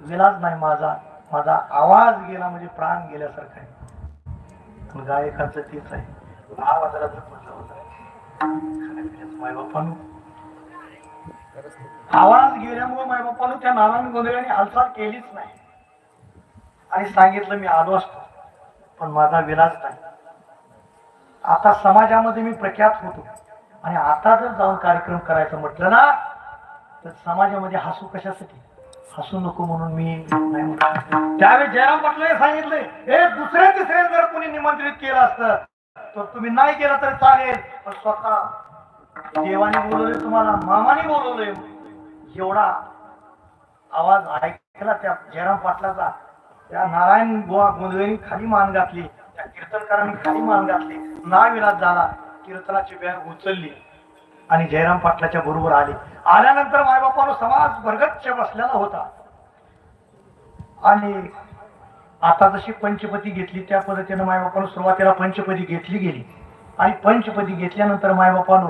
Villas नाही माझा. माझा आवाज गेला म्हणजे प्राण गेल्यासारखा आहे. पण गायकाचं तेच आहे. आवाजाला जपलं होतं मायबापानं. आवाज गेल्यामुळे मायबापानं त्या नानान गोंधळाने हालचाल केलीच नाही. आणि सांगितलं मी आलो असतो. पण माझा विलाज नाही. आता समाजामध्ये मी प्रख्यात होतो. आणि आता जर जाऊन कार्यक्रम करायचं म्हटलं ना तर समाजामध्ये हसू कशासाठी? असू नको म्हणून मी नाही त्यावेळी जयराम पाटलाने सांगितले हे दुसऱ्या तिसऱ्या जर कोणी निमंत्रित केलं असतं तर तुम्ही नाही केलं तर चालेल. पण स्वतः देवाने बोलवले तुम्हाला मामाने बोलवले एवढा आवाज ऐकला त्या जयराम पाटलाचा. त्या नारायण बुवा गोंधळी खाली मान घातली त्या कीर्तनकारांनी खाली मान घातली. नाविलाज झाला. कीर्तनाची बॅग उचलली. आणि जयराम पाटलाच्या बरोबर आले. आल्यानंतर मायबापानं समाज भरगच्च बसलेला होता. आणि आता जशी पंचपदी घेतली त्या पद्धतीनं मायबापानं सुरुवातीला पंचपदी घेतली गेली. आणि पंचपदी घेतल्यानंतर मायबापानं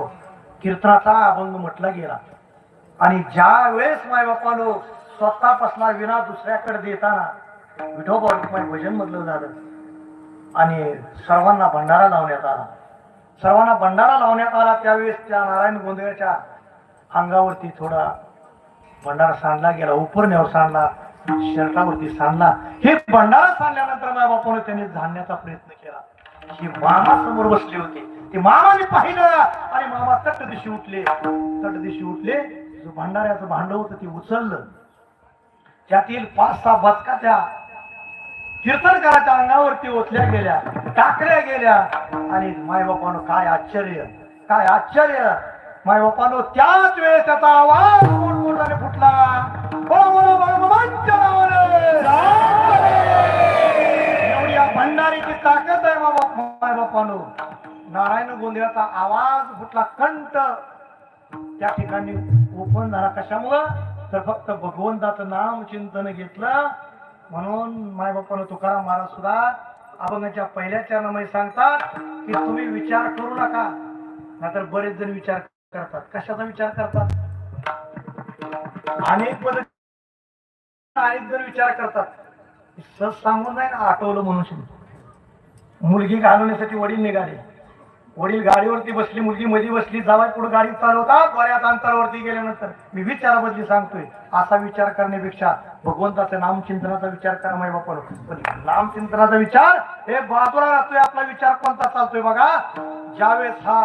कीर्तनाचा अभंग म्हटला गेला. आणि ज्या वेळेस मायबापानं स्वतःपासला विना दुसऱ्याकडे देताना विठोबा रुक्माई भजन म्हटलं झालं. आणि सर्वांना भंडारा लावण्यात आला. सर्वांना भंडारा लावण्यात आला. त्यावेळेस त्या नारायण गोंधळ्याच्या अंगावरती थोडा भंडारा सांडला गेला. उपरण्यावर सांडला शर्टावरती सांडला. हे भंडारा सांडल्यानंतर माझ्या बापाने त्यांनी झाडण्याचा प्रयत्न केला. ही मामा समोर बसले होते. ते मामाने पाहिलं आणि मामा तट दिशी उठले. तट दिशी उठले. जो भंडाऱ्याचं भांड होतं ते उचललं. त्यातील पाच सहा बचका त्या कीर्तनकाराच्या अंगावरती ओतल्या गेल्या टाकल्या गेल्या. आणि मायबापानं काय आश्चर्य काय आश्चर्य. मायबापानं त्याच वेळेस त्याचा आवाज मोठमोठाने फुटला. एवढी या भंडारीची ताकद आहे मामा मायबापानं नारायण गोंधळाचा आवाज फुटला कंठ. त्या ठिकाणी ओपन झाला कशामुळं? तर फक्त भगवंताचं नाम चिंतन घेतलं. म्हणून मायबापानं तुकाराम महाराज सुद्धा अभंगाच्या पहिल्या चरणामध्ये सांगतात की तुम्ही विचार करू नका नाहीतर बरेच जण विचार करतात. कशाचा विचार करतात? अनेक पद अनेक जण विचार करतात. सहज सांगून नाही ना आठवलं म्हणून. मुलगी घालवण्यासाठी वडील निघाले. वडील गाडीवरती बसली मुलगी मध्ये बसली जावाय पुढे गाडी चालवतात बऱ्याच अंतरावरती गेल्यानंतर. मी विचाराबद्दली सांगतोय असा विचार करण्यापेक्षा भगवंताच्या नामचिंतनाचा विचार करा माय बापा पण नामचिंतनाचा विचार हे बाजूला राहतोय आपला विचार कोणता चालतोय बघा. ज्यावेळेस हा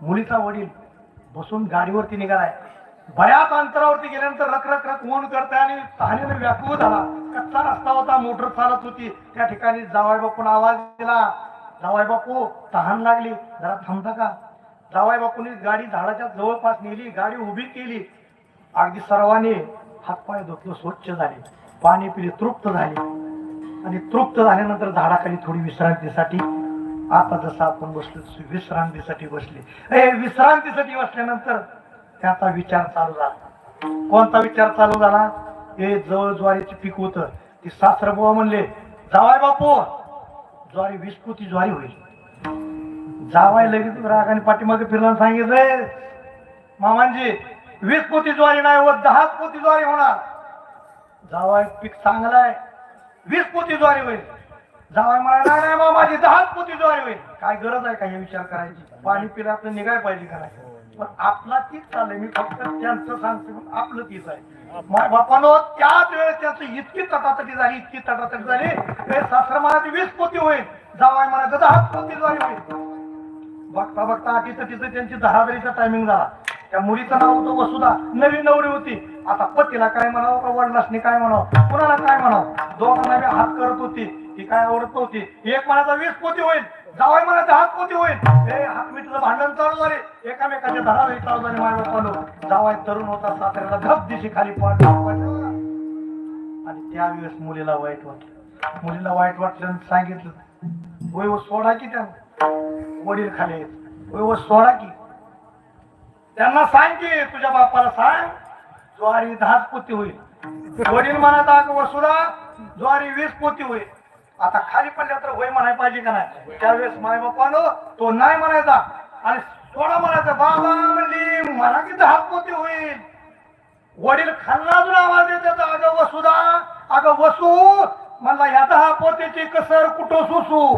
मुलीचा वडील बसून गाडीवरती निघालाय बऱ्याच अंतरावरती गेल्यानंतर रख रख रख ऊन करताय आणि तहानेनं व्याकुळ झाला. कच्चा रस्ता होता मोटर चालत होती. त्या ठिकाणी जावाय बापून आवाज दिला जावाय बापू तहान लागली. जरा थांबता का? जावाय बापूंनी गाडी झाडाच्या जवळपास नेली. गाडी उभी केली. अगदी सर्वांनी हातपाय धुतलं स्वच्छ झाले. पाणी पिले तृप्त झाले. आणि तृप्त झाल्यानंतर झाडाखाली थोडी विश्रांतीसाठी आता जसं आपण बसलो विश्रांतीसाठी बसले. ए विश्रांतीसाठी बसल्यानंतर त्याचा विचार चालू झाला. कोणता विचार चालू झाला? हे जवळ ज्वारीचे पीक होतं. ते सासरबुवा म्हणले जावाय बापू ज्वारी वीस पोती ज्वारी होईल. जावाय लगेच रागाने पाठीमागे फिरला सांगितलंय मामांजी वीस पोती ज्वारी नाही व दहाच पोती ज्वारी होणार. जावाय पीक चांगलाय वीस पोती ज्वारी होईल. जावाय मला नाही मामाजी दहाच पोती ज्वारी होईल. काय गरज आहे का हे विचार करायची? पाणी पिला आपलं निघाय पाहिजे करायचं पण आपला तीच चाललंय. मी फक्त त्यांचं सांगते आपलं तीच आहे. मा- बापानो त्याच वेळेस त्यांचं इतकी तटातटी झाली इतकी तटातटी झाली ते सासर मनाची वीस पोती होईल. जावाय म्हणा दहा पोती झाली होईल. बघता बघता अटी तटीचं त्यांची दहादरीचा टायमिंग झाला. त्या मुलीचं नाव होतं वसुधा. नवीन नवरी होती. आता पतीला काय म्हणावं का वडिलासनी काय म्हणावं? कुणाला काय म्हणावं? दोघांना बी हात करत होती. ती काय आवडत नव्हती. एक म्हणाचा वीस पोती होईल. जावाय म्हणायचं हात पोती होईल. हे हात मिठलं भांडण चालू झाले. एकामेकाच्या दरादरी चालू झाले माझ्या बापानं जावाय तरुण होता सासऱ्याला घप दिशी खाली पडला आणि त्यावेळेस मुलीला वाईट वाटलं. मुलीला वाईट वाटलं सांगितलं होय सोडा की त्या वडील खाली आहेत. होय सोडा की. त्यांना सांग की तुझ्या बापाला सांग ज्वारी दहाच पोती होईल. वडील म्हणत अगं वसुदा ज्वारी वीस पोती होईल. आता खाली पडल्या तर होय म्हणाय पाहिजे का नाही? त्यावेळेस माय बापानो तो नाही म्हणायचा. आणि सोडा म्हणायचा बाबा म्हणली मला की दहा पोते होईल. वडील खाल्ला अजून आवाज येत अगं वसुदा अगं वसू म्हणला ह्या दहा पोत्याची कसर कुठं सुसू